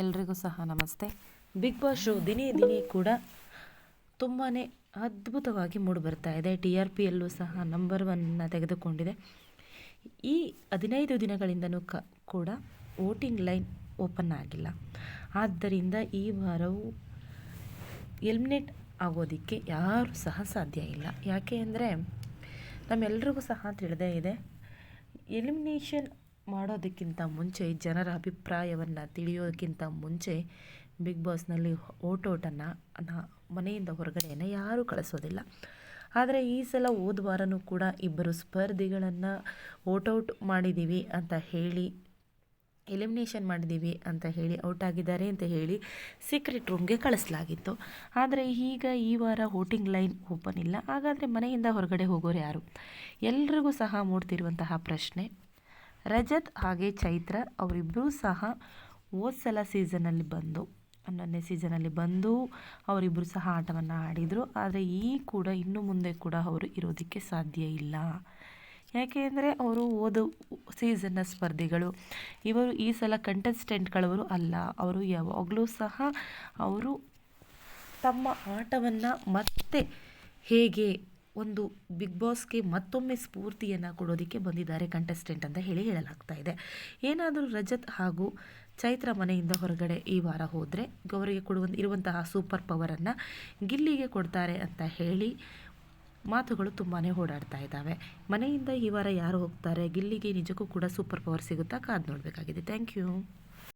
ಎಲ್ರಿಗೂ ಸಹ ನಮಸ್ತೆ. ಬಿಗ್ ಬಾಸ್ ಶೋ ದಿನೇ ದಿನೇ ಕೂಡ ತುಂಬಾ ಅದ್ಭುತವಾಗಿ ಮೂಡಿಬರ್ತಾ ಇದೆ. ಟಿ ಆರ್ ಪಿಯಲ್ಲೂ ಸಹ ನಂಬರ್ ಒನ್ನ ತೆಗೆದುಕೊಂಡಿದೆ. ಈ ಹದಿನೈದು ದಿನಗಳಿಂದನೂ ಕ ಕೂಡ ವೋಟಿಂಗ್ ಲೈನ್ ಓಪನ್ ಆಗಿಲ್ಲ. ಆದ್ದರಿಂದ ಈ ವಾರವು ಎಲಿಮಿನೇಟ್ ಆಗೋದಕ್ಕೆ ಯಾರೂ ಸಹ ಸಾಧ್ಯ ಇಲ್ಲ. ಯಾಕೆ ಅಂದರೆ ನಮ್ಮೆಲ್ರಿಗೂ ಸಹ ತಿಳಿದೇ ಇದೆ. ಎಲಿಮಿನೇಷನ್ ಮಾಡೋದಕ್ಕಿಂತ ಮುಂಚೆ, ಜನರ ಅಭಿಪ್ರಾಯವನ್ನು ತಿಳಿಯೋದಕ್ಕಿಂತ ಮುಂಚೆ ಬಿಗ್ ಬಾಸ್ನಲ್ಲಿ ಓಟೋಟನ್ನು ಮನೆಯಿಂದ ಹೊರಗಡೆಯನ್ನು ಯಾರೂ ಕಳಿಸೋದಿಲ್ಲ. ಆದರೆ ಈ ಸಲ ಹೋದ ವಾರನೂ ಕೂಡ ಇಬ್ಬರು ಸ್ಪರ್ಧಿಗಳನ್ನು ಓಟೌಟ್ ಮಾಡಿದ್ದೀವಿ ಅಂತ ಹೇಳಿ, ಎಲಿಮಿನೇಷನ್ ಮಾಡಿದ್ದೀವಿ ಅಂತ ಹೇಳಿ, ಔಟ್ ಆಗಿದ್ದಾರೆ ಅಂತ ಹೇಳಿ ಸೀಕ್ರೆಟ್ ರೂಮ್ಗೆ ಕಳಿಸಲಾಗಿತ್ತು. ಆದರೆ ಈಗ ಈ ವಾರ ವೋಟಿಂಗ್ ಲೈನ್ ಓಪನ್ ಇಲ್ಲ. ಹಾಗಾದರೆ ಮನೆಯಿಂದ ಹೊರಗಡೆ ಹೋಗೋರು ಯಾರು? ಎಲ್ರಿಗೂ ಸಹ ಮೂಡ್ತಿರುವಂತಹ ಪ್ರಶ್ನೆ. ರಜತ್ ಹಾಗೆ ಚೈತ್ರ ಅವರಿಬ್ಬರೂ ಸಹ ಹೋದ ಸಲ ಸೀಸನಲ್ಲಿ ಬಂದು, ಹನ್ನೊಂದನೇ ಸೀಸನಲ್ಲಿ ಬಂದು ಅವರಿಬ್ಬರು ಸಹ ಆಟವನ್ನು ಆಡಿದರು. ಆದರೆ ಈ ಕೂಡ ಇನ್ನು ಮುಂದೆ ಕೂಡ ಅವರು ಇರೋದಕ್ಕೆ ಸಾಧ್ಯ ಇಲ್ಲ. ಯಾಕೆ ಅಂದರೆ ಅವರು ಓದು, ಸೀಸನ್ನ ಸ್ಪರ್ಧಿಗಳು. ಇವರು ಈ ಸಲ ಕಂಟೆಸ್ಟೆಂಟ್ಗಳವರು ಅಲ್ಲ. ಅವರು ಯಾವಾಗಲೂ ಸಹ ಅವರು ತಮ್ಮ ಆಟವನ್ನು ಮತ್ತೆ ಹೇಗೆ ಒಂದು ಬಿಗ್ ಬಾಸ್ಗೆ ಮತ್ತೊಮ್ಮೆ ಸ್ಫೂರ್ತಿಯನ್ನು ಕೊಡೋದಕ್ಕೆ ಬಂದಿದ್ದಾರೆ ಕಂಟೆಸ್ಟೆಂಟ್ ಅಂತ ಹೇಳಿ ಹೇಳಲಾಗ್ತಾ ಇದೆ. ಏನಾದರೂ ರಜತ್ ಹಾಗೂ ಚೈತ್ರ ಮನೆಯಿಂದ ಹೊರಗಡೆ ಈ ವಾರ ಹೋದರೆ ಅವರಿಗೆ ಕೊಡುವ ಇರುವಂತಹ ಸೂಪರ್ ಪವರನ್ನು ಗಿಲ್ಲಿಗೆ ಕೊಡ್ತಾರೆ ಅಂತ ಹೇಳಿ ಮಾತುಗಳು ತುಂಬಾ ಓಡಾಡ್ತಾ ಇದ್ದಾವೆ. ಮನೆಯಿಂದ ಈ ವಾರ ಯಾರು ಹೋಗ್ತಾರೆ? ಗಿಲ್ಲಿಗೆ ನಿಜಕ್ಕೂ ಕೂಡ ಸೂಪರ್ ಪವರ್ ಸಿಗುತ್ತಾ? ಕಾದು ನೋಡಬೇಕಾಗಿದೆ. Thank you